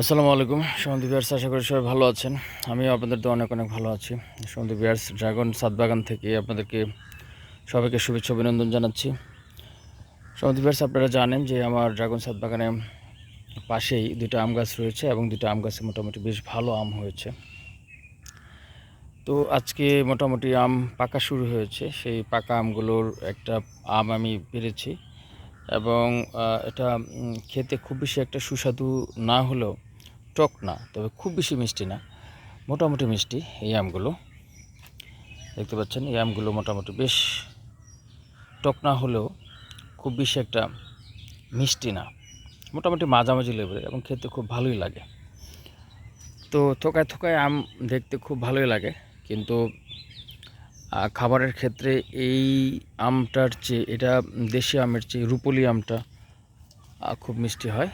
আসসালামু আলাইকুম সন্দীপ বিয়ার্স আশা করি সবাই ভালো আছেন। আমিও আপনাদের তো অনেক অনেক ভালো আছি। সন্দীপ বিয়ার্স ড্রাগন সাতবাগান থেকে আপনাদেরকে সবাইকে শুভেচ্ছা, অভিনন্দন জানাচ্ছি। সন্দীপ বিয়ার্স আপনারা জানেন যে আমার ড্রাগন সাতবাগানে পাশেই দুটো আম গাছ রয়েছে এবং দুটো আম গাছে মোটামুটি বেশ ভালো আম হয়েছে। তো আজকে মোটামুটি আম পাকা শুরু হয়েছে। সেই পাকা আমগুলোর একটা আম আমি পেরেছি এবং এটা খেতে খুব বেশি একটা সুস্বাদু না হলেও টক না, তবে খুব বেশি মিষ্টি না। মোটামুটি মিষ্টি এই আমগুলো। দেখতে পাচ্ছেন, এই আমগুলো মোটামুটি বেশ টক না হলেও খুব বেশি একটা মিষ্টি না। মোটামুটি মাঝামাঝি লেভেলের এবং খেতে খুব ভালোই লাগে। তো থোকায় থোকায় আম দেখতে খুব ভালোই লাগে, কিন্তু খাবারের ক্ষেত্রে এই আমটার চেয়ে, এটা দেশি আমের চেয়ে রূপলি আমটা খুব মিষ্টি হয়।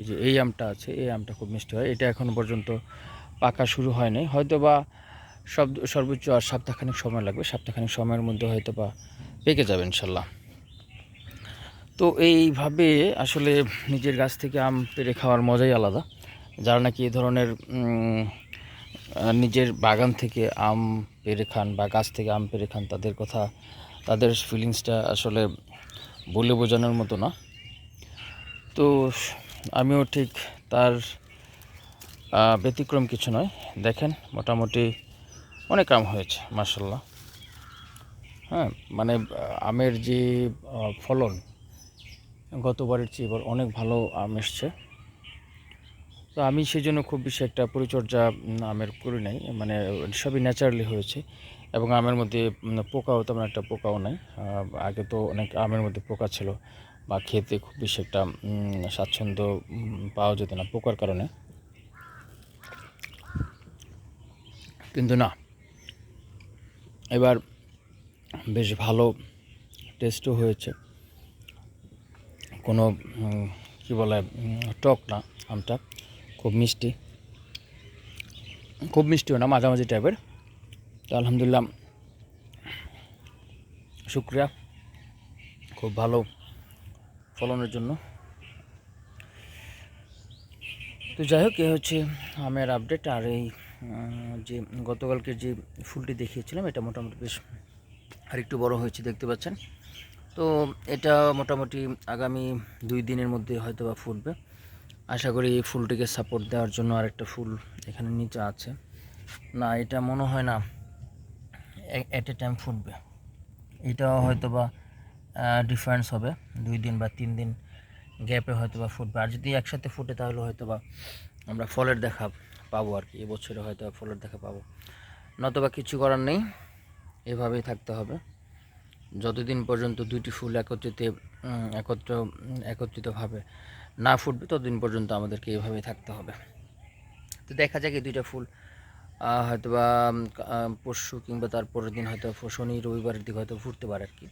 এই যে এই আমটা আছে, এই আমটা খুব মিষ্টি হয়। এটা এখনও পর্যন্ত পাকা শুরু হয়নি। হয়তো বা সব, সর্বোচ্চ আর সপ্তাহখানিক সময় লাগবে। সপ্তাহখানিক সময়ের মধ্যে হয়তো বা পেকে যাবে, ইনশাল্লাহ। তো এইভাবে আসলে নিজের গাছ থেকে আম পেরে খাওয়ার মজাই আলাদা। যারা নাকি এই ধরনের নিজের বাগান থেকে আম পেরে খান বা গাছ থেকে আম পেরে খান, তাদের কথা, তাদের ফিলিংসটা আসলে বলে বোঝানোর মতো না। তো আমিও ঠিক তার ব্যতিক্রম কিছু নয়। দেখেন, মোটামুটি অনেক আম হয়েছে মার্শাল্লাহ হ্যাঁ মানে আমের যে ফলন গতবারের চেয়ে এবার অনেক ভালো আম এসছে। তো আমি সেই জন্য খুব বেশি একটা পরিচর্যা আমের করি নাই। মানে সবই ন্যাচারালি হয়েছে। এবং আমের মধ্যে পোকাও তেমন একটা পোকাও নাই। আগে তো অনেক আমের মধ্যে পোকা ছিল। বা খেতে খুব বেশি একটা স্বাচ্ছন্দ্য পাওয়া যেত না পোকার কারণে। কিন্তু না, এবার বেশ ভালো টেস্টও হয়েছে। কোনো কী বলে টক না, আমটা। খুব মিষ্টি। খুব মিষ্টিও না, মাঝামাঝি টাইপের তো আলহামদুলিল্লাহ, শুক্রিয়া। খুব ভালো ফলনের জন্য। তো যাই হোক, এ হচ্ছে আমের আপডেট আর এই যে গতকালকে যে ফুলটি দেখিয়েছিলাম, এটা মোটামুটি বেশ আরেকটু বড় হয়েছে, দেখতে পাচ্ছেন। তো এটা মোটামুটি আগামী দুই দিনের মধ্যে হয়তো বা ফুটবে। আশা করি এই ফুলটিকে সাপোর্ট দেওয়ার জন্য আরেকটা ফুল এখানে নিচে আছে। না, এটা মনে হয় না এট এ টাইম ফুটবে। এটা হয়তো বা ডিফারেন্স হবে। দুই দিন বা তিন দিন গ্যাপে হয়তো বা ফুটবে। আর যদি একসাথে ফুটে, তাহলে হয়তো বা আমরা ফলের দেখা পাবো আর কি। এবছরে হয়তো ফলের দেখা পাবো। নতবা কিছু করার নেই। এভাবেই থাকতে হবে। যতদিন পর্যন্ত দুইটি ফুল একত্রিত একত্র, একত্রিতভাবে না ফুটবে, ততদিন পর্যন্ত আমাদেরকে এভাবেই থাকতে হবে। তো দেখা যাক এই দুইটা ফুল হয়তো বা পরশু কিংবা তার পরের দিন হয়তো শনি, রবিবারের দিকে হয়তো ফুটতে পারে আর কি।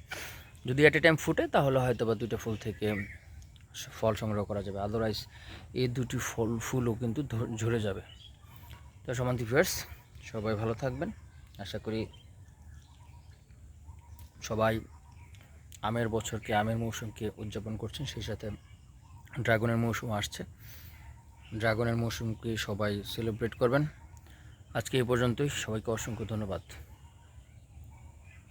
যদি এট এ টাইম ফুটে, তাহলে হয়তো বা দুইটা ফুল থেকে ফল সংগ্রহ করা যাবে। আদারওয়াইজ এই দুটি ফল, ফুলও কিন্তু ঝরে যাবে। তো সমান্তি ফিয়ার্স সবাই ভালো থাকবেন। আশা করি সবাই আমের বছরকে, আমের মৌসুমকে উদযাপন করছেন, সেই সাথে ড্রাগনের মৌসুম আসছে। ড্রাগনের মৌসুমকে সবাই সেলিব্রেট করবেন। আজকে এই পর্যন্তই। সবাইকে অসংখ্য ধন্যবাদ।